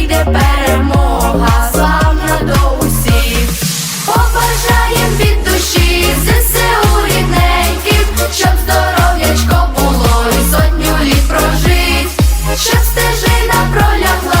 прийде перемога, славна до усіх, побажаєм від душі, ЗСУ рідненьких, щоб здоров'ячко було і сотню літ прожить, щоб стежина пролягла.